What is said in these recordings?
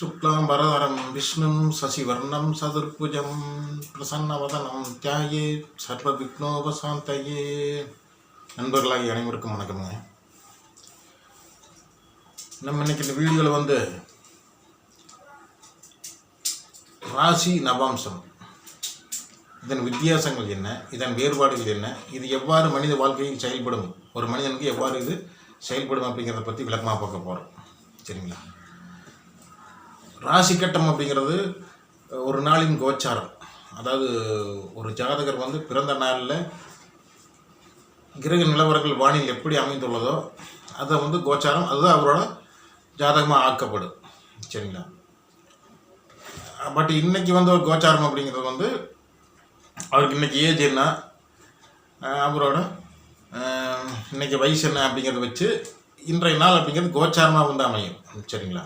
शुक्लां वरदरं विष्णुं शशिवर्णं सदुर्भुजं प्रसन्नवदनं தியாயே சர்வ விக்னோபசாந்தையே நண்பர்களாகி அனைவருக்கும் வணக்கமுங்க நம்ம இன்னைக்கு இந்த வீடியோவில் வந்து ராசி நவாம்சம் இதன் வித்தியாசங்கள் என்ன இதன் வேறுபாடுகள் என்ன இது எவ்வாறு மனித வாழ்க்கையில் செயல்படும் ஒரு மனிதனுக்கு எவ்வாறு இது செயல்படும் அப்படிங்கிறத பற்றி விளக்கமாக பார்க்க போகிறோம் சரிங்களா ராசி கட்டம் அப்படிங்கிறது ஒரு நாளின் கோச்சாரம். அதாவது ஒரு ஜாதகர் வந்து பிறந்த நாளில் கிரக நிலவரங்கள் வானில் எப்படி அமைந்துள்ளதோ அதை வந்து கோச்சாரம் அதுதான் அவரோட ஜாதகமாக ஆக்கப்படும். சரிங்களா? பட் இன்னைக்கு வந்து ஒரு கோச்சாரம் அப்படிங்கிறது வந்து அவருக்கு இன்றைக்கி ஏஜ் என்ன அவரோட இன்றைக்கி வயசு என்ன அப்படிங்கிறத வச்சு இன்றைய நாள் அப்படிங்கிறது கோச்சாரமாக வந்து அமையும். சரிங்களா?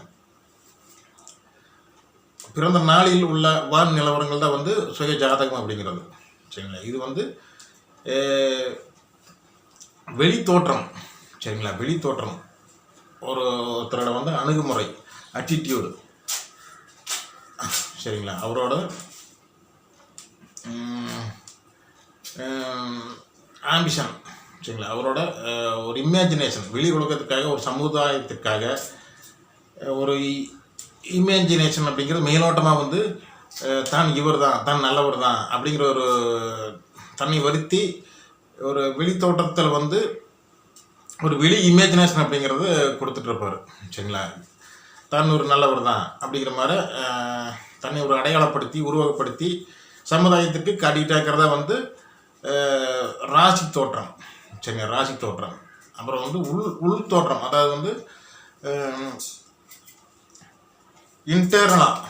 பிறந்த நாளில் உள்ள வான் நிலவரங்கள் தான் வந்து சுய ஜாதகம் அப்படிங்கிறது. சரிங்களா? இது வந்து வெளித்தோற்றம். வெளி தோற்றம் சரிங்களா? வெளி தோற்றம் ஒரு ஒருத்தரோட வந்து அணுகுமுறை அட்டிடியூடு சரிங்களா? அவரோட ஆம்பிஷன் சரிங்களா? அவரோட ஒரு இமேஜினேஷன் வெளி உலகத்துக்காக ஒரு சமுதாயத்துக்காக ஒரு இமேஜினேஷன் அப்படிங்கிறது மேலோட்டமாக வந்து தான் இவர் தான் தான் நல்லவர் தான் அப்படிங்கிற ஒரு தன்னை வருத்தி ஒரு வெளித்தோட்டத்தில் வந்து ஒரு வெளி இமேஜினேஷன் அப்படிங்கிறது கொடுத்துட்ருப்பார் சரிங்களா? தான் ஒரு நல்லவர் தான் அப்படிங்கிற மாதிரி தன்னை ஒரு அடையாளப்படுத்தி உருவகப்படுத்தி சமுதாயத்துக்கு காட்டிகிட்டே வந்து ராசி தோற்றம். சரிங்க ராசி தோற்றம். அப்புறம் வந்து உள் உள் தோற்றம். அதாவது வந்து இன்டர்னலாக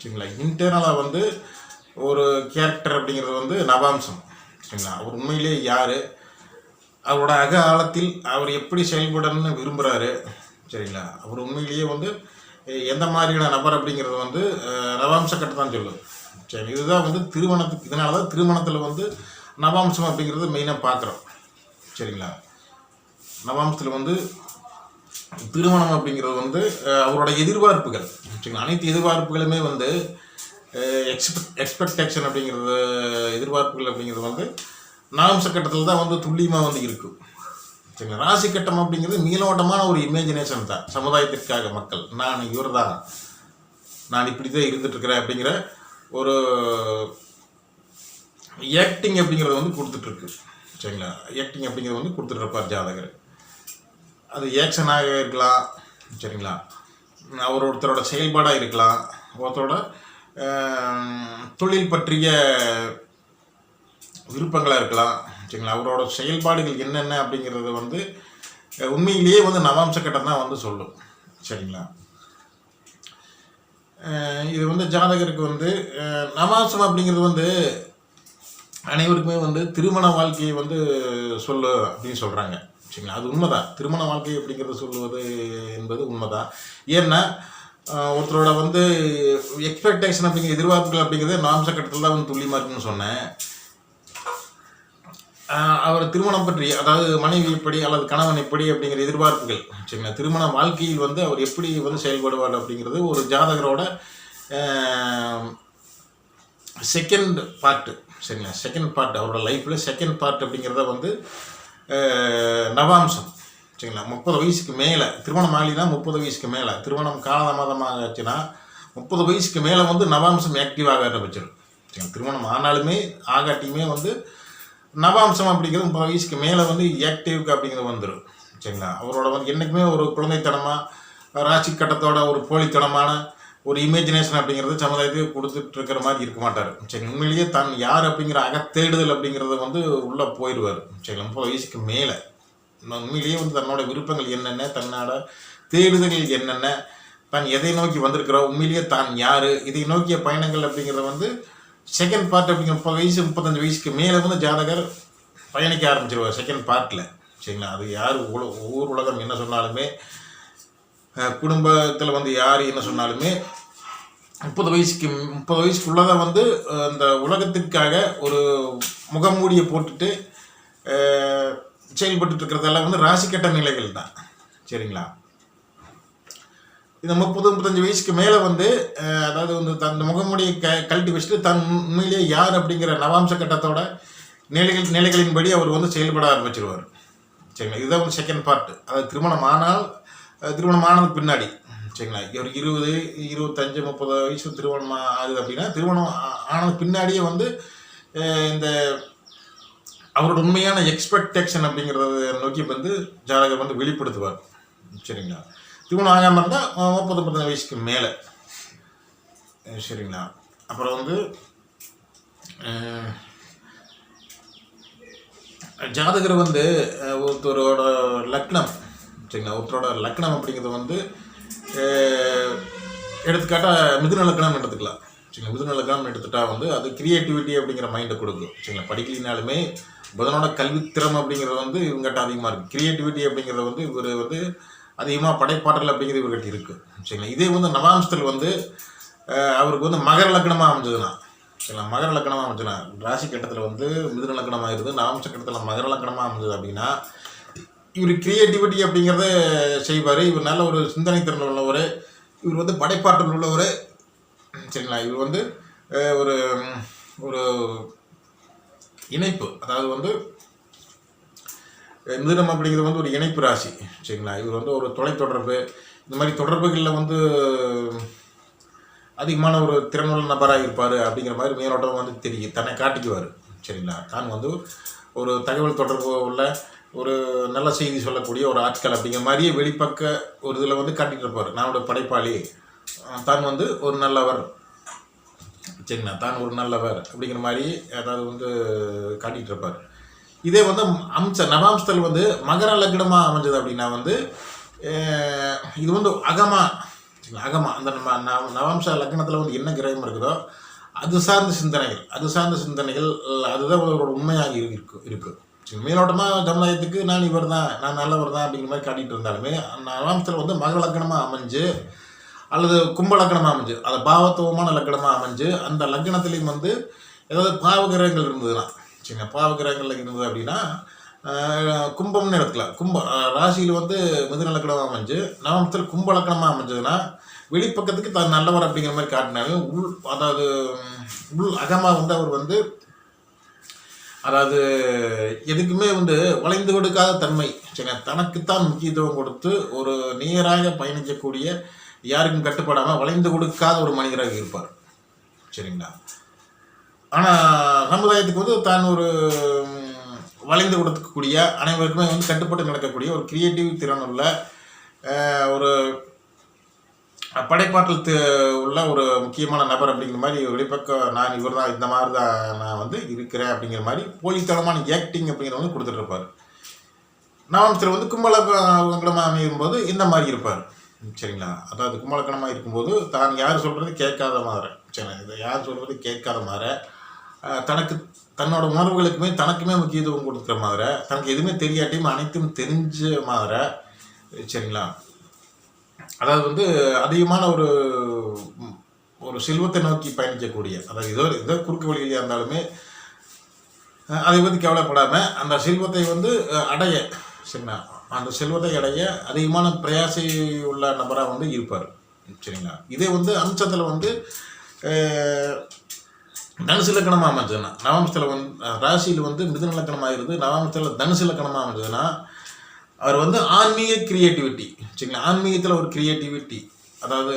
சரிங்களா? இன்டர்னலாக வந்து ஒரு கேரக்டர் அப்படிங்கிறது வந்து நவாம்சம். சரிங்களா? அவர் உண்மையிலேயே யார்? அவரோட அக ஆழத்தில் அவர் எப்படி செயல்படணும்னு விரும்புகிறாரு சரிங்களா? அவர் உண்மையிலேயே வந்து எந்த மாதிரியான நபர் அப்படிங்கிறது வந்து நவாம்ச கட்டு தான் சொல்லும் சரி இதுதான் வந்து திருமணத்துக்கு இதனால தான் திருமணத்தில் வந்து நவாம்சம் அப்படிங்கிறது மெயினாக பார்க்குறோம். சரிங்களா? நவாம்சத்தில் வந்து திருமணம் அப்படிங்கிறது வந்து அவரோட எதிர்பார்ப்புகள். சரிங்களா? அனைத்து எதிர்பார்ப்புகளுமே வந்து எக்ஸ்பெக்ட் எக்ஸ்பெக்டேஷன் அப்படிங்கிறது எதிர்பார்ப்புகள் அப்படிங்கிறது வந்து நாம்ச கட்டத்தில் தான் வந்து துல்லியமாக வந்து இருக்கும் சரிங்களா? ராசி கட்டம் அப்படிங்கிறது மீளோட்டமான ஒரு இமேஜினேஷன் தான். சமுதாயத்திற்காக மக்கள். நான் இவர் தான் நான் இப்படி தான் இருந்துட்டுருக்கிறேன் அப்படிங்கிற ஒரு ஆக்டிங் அப்படிங்கிறது வந்து கொடுத்துட்ருக்கு சரிங்களா? ஆக்டிங் அப்படிங்கிறது வந்து கொடுத்துட்ருப்பார் ஜாதகர். அது ஏக்ஷனாக இருக்கலாம். சரிங்களா? அவர் ஒருத்தரோட செயல்பாடாக இருக்கலாம். ஒருத்தரோட தொழில் பற்றிய விருப்பங்களாக இருக்கலாம். சரிங்களா? அவரோட செயல்பாடுகள் என்னென்ன அப்படிங்கிறது வந்து உண்மையிலேயே வந்து நவாம்ச கட்டம் தான் வந்து சொல்லும். சரிங்களா? இது வந்து ஜாதகருக்கு வந்து நவாம்சம் அப்படிங்கிறது வந்து அனைவருக்குமே வந்து திருமண வாழ்க்கையை வந்து சொல்லு அப்படின்னு சொல்கிறாங்க சரிங்களா அது உண்மைதான். திருமண வாழ்க்கை அப்படிங்கிறது சொல்லுவது என்பது உண்மைதான். ஏன்னா ஒருத்தரோட வந்து எக்ஸ்பெக்டேஷன் அப்படிங்கிற எதிர்பார்ப்புகள் அப்படிங்கிறது நாம்ச கட்டத்தில் தான் வந்து துல்லியமாக இருக்குன்னு சொன்னேன். அவர் திருமணம் பற்றி அதாவது மனைவி எப்படி அல்லது கணவன் எப்படி அப்படிங்கிற எதிர்பார்ப்புகள் சரிங்களா திருமண வாழ்க்கையில் வந்து அவர் எப்படி வந்து செயல்படுவார் அப்படிங்கிறது ஒரு ஜாதகரோட செகண்ட் பார்ட்டு சரிங்களா? செகண்ட் பார்ட் அவரோட லைஃப்பில் செகண்ட் பார்ட் அப்படிங்கிறத வந்து நவாம்சம். சரிங்களா? முப்பது வயசுக்கு மேலே திருமணம் ஆகினா முப்பது வயசுக்கு மேலே திருமணம் காலதாமதமாக ஆச்சுன்னா முப்பது வயசுக்கு மேலே வந்து நவாம்சம் ஆக்டிவ் ஆக ஆரம்பிச்சிடும் சரிங்களா? திருமணம் ஆனாலுமே ஆகாட்டியுமே வந்து நவாம்சம் அப்படிங்கிறது முப்பது வயசுக்கு மேலே வந்து ஆக்டிவ்க்கு அப்படிங்கிறது வந்துடும் சரிங்களா? அவரோட வந்து என்றைக்குமே ஒரு குழந்தைத்தனமாக ராசி கட்டத்தோட ஒரு போலித்தனமான ஒரு இமேஜினேஷன் அப்படிங்கிறது சமுதாயத்துக்கு கொடுத்துட்டு இருக்கிற மாதிரி இருக்க மாட்டார். சரி உண்மையிலேயே தான் யார் அப்படிங்கிற அகத்தேடுதல் அப்படிங்கிறது வந்து உள்ளே போயிடுவார். சரி முப்பது வயசுக்கு மேலே. உண்மையிலேயே வந்து தன்னோட விருப்பங்கள் என்னென்ன தன்னோட தேடுதல்கள் என்னென்ன தான் எதை நோக்கி வந்திருக்கிறோம் உண்மையிலேயே தான் யார் இதை நோக்கிய பயணங்கள் அப்படிங்கிறத வந்து செகண்ட் பார்ட் அப்படிங்கிற முப்பது வயசு முப்பத்தஞ்சு வயசுக்கு மேலே வந்து ஜாதகர் பயணிக்க ஆரம்பிச்சிருவார் செகண்ட் பார்ட்டில் சரிங்களா? அது யார் உல ஊர் உலகம் என்ன சொன்னாலுமே குடும்பத்தில் வந்து யார் என்ன சொன்னாலுமே முப்பது வயசுக்கு முப்பது வயசுக்குள்ளதான் வந்து இந்த உலகத்திற்காக ஒரு முகமூடியை போட்டுட்டு செயல்பட்டு இருக்கிறதெல்லாம் வந்து ராசி நிலைகள் தான். சரிங்களா? இந்த முப்பது முப்பத்தஞ்சு வயசுக்கு மேலே வந்து அதாவது வந்து தன் முகமுடியை க கழட்டி வச்சுட்டு தன் உண்மையிலேயே யார் அப்படிங்கிற நவாம்ச கட்டத்தோட நிலைகள் நிலைகளின்படி அவர் வந்து செயல்பட ஆரம்பிச்சிருவார். சரிங்களா? இதுதான் வந்து செகண்ட் பார்ட் அதாவது திருமணம் ஆனால் திருமணம் ஆனதுக்கு பின்னாடி. சரிங்களா? ஒரு இருபது இருபத்தஞ்சு முப்பது வயசு திருமணம் ஆகுது அப்படின்னா திருமணம் ஆனது பின்னாடியே வந்து இந்த அவரோட உண்மையான எக்ஸ்பெக்டேஷன் அப்படிங்கிறத நோக்கி வந்து ஜாதகர் வந்து வெளிப்படுத்துவார். சரிங்களா? திருமணம் ஆகாமல் இருந்தால் முப்பது முப்பத்தஞ்சு வயசுக்கு மேலே. சரிங்களா? அப்புறம் வந்து ஜாதகர் வந்து ஒருத்தரோட லக்னம் சரிங்களா? ஒருத்தரோட லக்னம் அப்படிங்கிறது வந்து எடுத்துக்காட்டால் எடுத்துக்காட்டாக மிதுன எடுத்துக்கலாம். சரிங்களா? மிதுன லக்னம் எடுத்துட்டா வந்து அது கிரியேட்டிவிட்டி அப்படிங்கிற மைண்டை கொடுக்கும். சரிங்களா? படிக்கலினாலுமே புதனோட கல்வித்திறம் அப்படிங்கிறது வந்து இவங்ககிட்ட அதிகமாக இருக்குது கிரியேட்டிவிட்டி அப்படிங்கிறது வந்து இவர் வந்து அதிகமாக படைப்பாற்றல் அப்படிங்கிறது இவர்கிட்ட இருக்குது சரிங்களா? இதே வந்து நவாம்சத்தில் வந்து அவருக்கு வந்து மகர லக்கணமாக அமைஞ்சதுன்னா சரிங்களா? மகர லக்கணமாக அமைஞ்சுனா ராசி கட்டத்தில் வந்து மிதுன லக்கணமாக இருந்து நவாம்ச கட்டத்தில் மகர லக்கணமாக அமைஞ்சது அப்படின்னா இவர் கிரியேட்டிவிட்டி அப்படிங்கிறத செய்வார். இவர் நல்ல ஒரு சிந்தனை திறன் உள்ளவர். இவர் வந்து படைப்பாற்றல் உள்ளவர். சரிங்களா? இவர் வந்து ஒரு ஒரு இணைப்பு. அதாவது வந்து மிதுனம் அப்படிங்கிறது வந்து ஒரு இணைப்பு ராசி. சரிங்களா? இவர் வந்து ஒரு தொலைத்தொடர்பு. இந்த மாதிரி தொடர்புகளில் வந்து அதிகமான ஒரு திறனுள்ள நபராக இருப்பார் அப்படிங்கிற மாதிரி மேலோட்டம் வந்து தெரியும். தன்னை காட்டிக்குவார். சரிங்களா? தான் வந்து ஒரு தகவல் தொடர்பு உள்ள ஒரு நல்ல செய்தி சொல்லக்கூடிய ஒரு ஆட்கள் அப்படிங்கிற மாதிரியே வெளிப்பக்க ஒரு இதில் வந்து காட்டிகிட்டு இருப்பார். நானோட படைப்பாளி. தான் வந்து ஒரு நல்லவர். சரிங்களா? தான் ஒரு நல்லவர் அப்படிங்கிற மாதிரி அதாவது வந்து காட்டிகிட்டு இருப்பார். இதே வந்து அம்ச நவாம்சத்தில் வந்து மகர லக்னமாக அமைஞ்சது அப்படின்னா வந்து இது வந்து அகமா அகமா. அந்த நம்ம நவ- நவாம்ச லக்னத்தில் வந்து என்ன கிரகம் இருக்குதோ அது சார்ந்த சிந்தனைகள். அது சார்ந்த சிந்தனைகள் அதுதான் ஒரு உண்மையாக இருக்கு இருக்குது மேலோட்டமாக சமுதாயத்துக்கு நான் இவர் தான் நான் நல்லவர் தான் அப்படிங்கிற மாதிரி காட்டிகிட்டு இருந்தாலுமே நவாம்சத்தில் வந்து மக லக்னமாக அமைஞ்சு அல்லது கும்ப லக்கணமாக அமைஞ்சு அது பாவத்துவமான லக்கணமாக அமைஞ்சு அந்த லக்கணத்துலேயும் வந்து ஏதாவது பாவகிரகங்கள் இருந்ததுன்னா சரிங்க பாவகிரகங்கள் இருந்தது அப்படின்னா கும்பம்னு இடத்துல கும்ப ராசியில் வந்து மிதுன லக்கணமாக அமைஞ்சு நவமத்தில் கும்ப லக்கணமாக அமைஞ்சதுன்னா வெளிப்பக்கத்துக்கு தான் நல்லவர் அப்படிங்கிற மாதிரி காட்டினாலும் உள் அதாவது உள் அகமாக வந்து அவர் வந்து அதாவது எதுக்குமே வந்து வளைந்து கொடுக்காத தன்மை. சரிங்க தனக்குத்தான் முக்கியத்துவம் கொடுத்து ஒரு நேராக பயணிக்கக்கூடிய யாருக்கும் கட்டுப்படாமல் வளைந்து கொடுக்காத ஒரு மனிதராக இருப்பார். சரிங்களா? ஆனால் சமுதாயத்துக்கு வந்து தான் ஒரு வளைந்து கொடுக்கக்கூடிய அனைவருக்குமே வந்து கட்டுப்பட்டு நடக்கக்கூடிய ஒரு கிரியேட்டிவ் திறன் உள்ள ஒரு படைப்பாற்றல் உள்ள ஒரு முக்கியமான நபர் அப்படிங்கிற மாதிரி வெளிப்பக்கம் நான் இவர் தான் இந்த மாதிரி தான் நான் வந்து இருக்கிறேன் அப்படிங்கிற மாதிரி போலித்தனமான ஆக்டிங் அப்படிங்கிற வந்து கொடுத்துட்ருப்பார். இருப்பார் வந்து கும்பலக்கணமாக அமையும் போது இந்த மாதிரி இருப்பார். சரிங்களா? அதாவது கும்பலக்கணமாக இருக்கும்போது தான் யார் சொல்கிறது கேட்காத மாதிரி சரி இதை யார் சொல்கிறது கேட்காத மாதிரி தனக்கு தன்னோட உணர்வுகளுக்குமே தனக்குமே முக்கியத்துவம் கொடுக்குற மாதிரி தனக்கு எதுவுமே தெரியாட்டியும் அனைத்தும் தெரிஞ்ச மாதிரி சரிங்களா? அதாவது வந்து அதிகமான ஒரு ஒரு செல்வத்தை நோக்கி பயணிக்கக்கூடிய அதாவது ஏதோ ஏதோ குறுக்கு வழியிலேயே இருந்தாலுமே அதை பற்றி கவலைப்படாமல் அந்த செல்வத்தை வந்து அடைய சரிங்களா அந்த செல்வத்தை அடைய அதிகமான பிரயாசை உள்ள நபராக வந்து இருப்பார். சரிங்களா? இதே வந்து அம்சத்தில் வந்து தனுசு லக்கணமாக அமைஞ்சதுன்னா நவம்சத்தில் வந்து ராசியில் வந்து மிதுன லக்கணமாக இருந்து நவம்சத்தில் தனுசு லக்கணமாக அமைஞ்சதுன்னா அவர் வந்து ஆன்மீக கிரியேட்டிவிட்டி சரிங்களா ஆன்மீகத்தில் ஒரு கிரியேட்டிவிட்டி அதாவது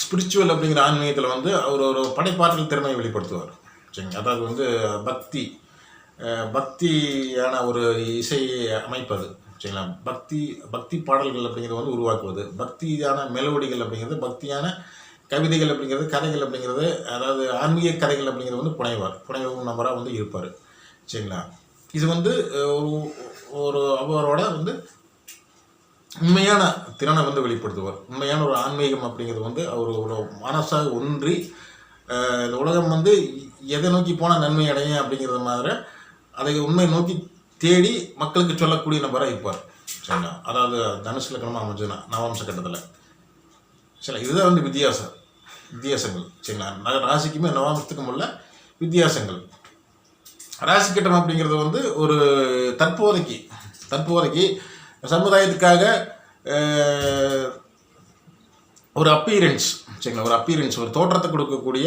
ஸ்பிரிச்சுவல் அப்படிங்கிற ஆன்மீகத்தில் வந்து அவர் ஒரு படைப்பாற்றல் திறமையை வெளிப்படுத்துவார். சரிங்க அதாவது வந்து பக்தி பக்தியான ஒரு இசையை அமைப்பது. சரிங்களா பக்தி பக்தி பாடல்கள் அப்படிங்கிறத வந்து உருவாக்குவது. பக்தியான மெலோடிகள் அப்படிங்கிறது பக்தியான கவிதைகள் அப்படிங்கிறது கதைகள் அப்படிங்கிறது அதாவது ஆன்மீக கதைகள் அப்படிங்கிறது வந்து புனைவார். புனைவும் நபராக வந்து இருப்பார். சரிங்களா? இது வந்து ஒரு ஒரு அவரோட வந்து உண்மையான திறனை வந்து வெளிப்படுத்துவார். உண்மையான ஒரு ஆன்மீகம் அப்படிங்கிறது வந்து அவர் ஒரு மனசாக ஒன்றி இந்த உலகம் வந்து எதை நோக்கி போனால் நன்மை அடையும் அப்படிங்கிறது மாதிரி அதை உண்மை நோக்கி தேடி மக்களுக்கு சொல்லக்கூடிய நபராக இருப்பார். சரிங்களா? அதாவது தனுஷ் லக்கணமாக அமைஞ்சதுன்னா நவாம்ச கட்டத்தில். சரி இதுதான் வந்து வித்தியாசம். வித்தியாசங்கள். சரிங்களா? ராசிக்குமே நவாம்சத்துக்கும் உள்ள வித்தியாசங்கள். ராசி கட்டம் அப்படிங்கிறது வந்து ஒரு தற்போதைக்கு தற்போதைக்கு சமுதாயத்துக்காக ஒரு அப்பீரன்ஸ் சரிங்களா? ஒரு அப்பீரன்ஸ் ஒரு தோற்றத்தை கொடுக்கக்கூடிய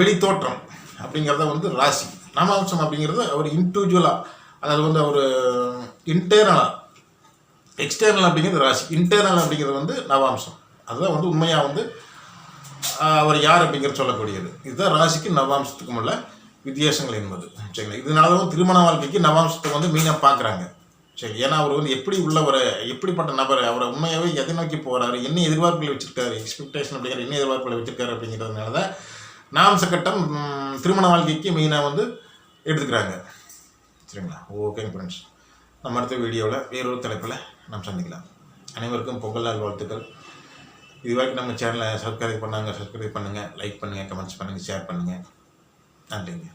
வெளித்தோற்றம் அப்படிங்கிறத வந்து ராசி. நாமாம்சம் அப்படிங்கிறது ஒரு இண்டிவிஜுவலாக அதாவது வந்து ஒரு இன்டர்னலாக எக்ஸ்டர்னல் அப்படிங்கிறது ராசி. இன்டர்னல் அப்படிங்கிறது வந்து நவாம்சம். அதுதான் வந்து உண்மையாக வந்து அவர் யார் அப்படிங்கிறது சொல்லக்கூடியது. இதுதான் ராசிக்கு நவாம்சத்துக்கும் உள்ள வித்தியாசங்கள் என்பது. சரிங்களா? இதனால தான் திருமண வாழ்க்கைக்கு நவாம்சத்தை வந்து மீனாக பார்க்குறாங்க. சரி ஏன்னா அவர் வந்து எப்படி உள்ளவர் எப்படிப்பட்ட நபர் அவரை உண்மையாகவே எதை நோக்கி போகிறாரு என்ன எதிர்பார்ப்புகளை வச்சுருக்காரு எக்ஸ்பெக்டேஷன் அப்படிங்கிற என்ன எதிர்பார்ப்புகளை வச்சுருக்காரு அப்படிங்கிறதுனால தான் நாம்ச கட்டம் திருமண வாழ்க்கைக்கு மெயினாக வந்து எடுத்துக்கிறாங்க. சரிங்களா? ஓகேங்க ஃப்ரெண்ட்ஸ் நம்ம அடுத்த வீடியோவில் வேறொரு தலைப்பில் நாம் சந்திக்கலாம். அனைவருக்கும் பொங்கல் நாள் வாழ்த்துக்கள். இது வரைக்கும் நம்ம சேனலை சப்ஸ்கிரைப் பண்ணாங்க சப்ஸ்கிரைப் பண்ணுங்கள் லைக் பண்ணுங்கள் கமெண்ட்ஸ் பண்ணுங்கள் ஷேர் பண்ணுங்கள் நன்றிங்க.